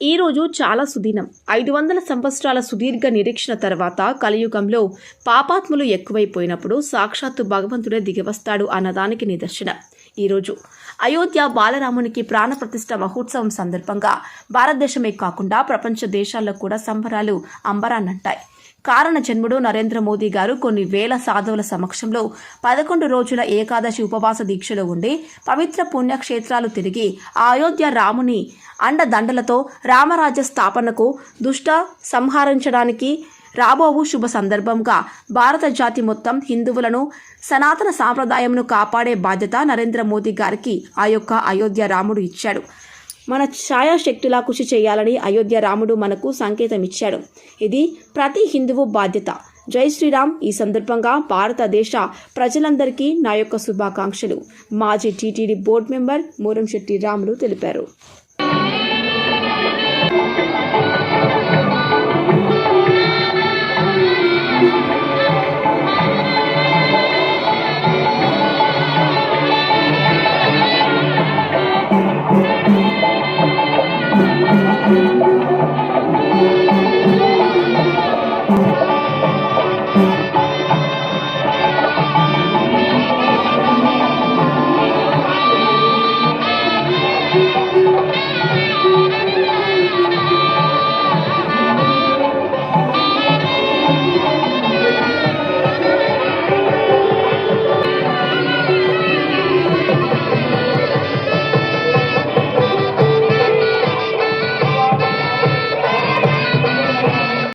ఈరోజు చాలా సుదీనం. ఐదు వందల సంవత్సరాల సుదీర్ఘ నిరీక్షణ తర్వాత కలియుగంలో పాపాత్ములు ఎక్కువైపోయినప్పుడు సాక్షాత్తు భగవంతుడే దిగివస్తాడు అన్నదానికి నిదర్శనం. ఈరోజు అయోధ్య బాలరామునికి ప్రాణప్రతిష్ఠ మహోత్సవం సందర్భంగా భారతదేశమే కాకుండా ప్రపంచ దేశాల్లో కూడా సంబరాలు అంబరాన్నంటాయి. కారణ జన్ముడు నరేంద్ర మోదీ గారు కొన్ని వేల సాధువుల సమక్షంలో పదకొండు రోజుల ఏకాదశి ఉపవాస దీక్షలో ఉండి పవిత్ర పుణ్యక్షేత్రాలు తిరిగి అయోధ్య రాముని అండదండలతో రామరాజ్య స్థాపనకు దుష్ట సంహరించడానికి రాబోవు శుభ సందర్భంగా భారత జాతి మొత్తం హిందువులను సనాతన సాంప్రదాయంను కాపాడే బాధ్యత నరేంద్ర మోదీ గారికి ఆ యొక్క అయోధ్య రాముడు ఇచ్చాడు. మన ఛాయాశక్తులా కృషి చేయాలని అయోధ్య రాముడు మనకు సంకేతం ఇచ్చాడు ఇది ప్రతి హిందువు బాధ్యత. జై శ్రీరామ్. ఈ సందర్భంగా భారతదేశ ప్రజలందరికీ నా యొక్క శుభాకాంక్షలు. మాజీ TTD board member Muramshetti Ramulu తెలిపారు.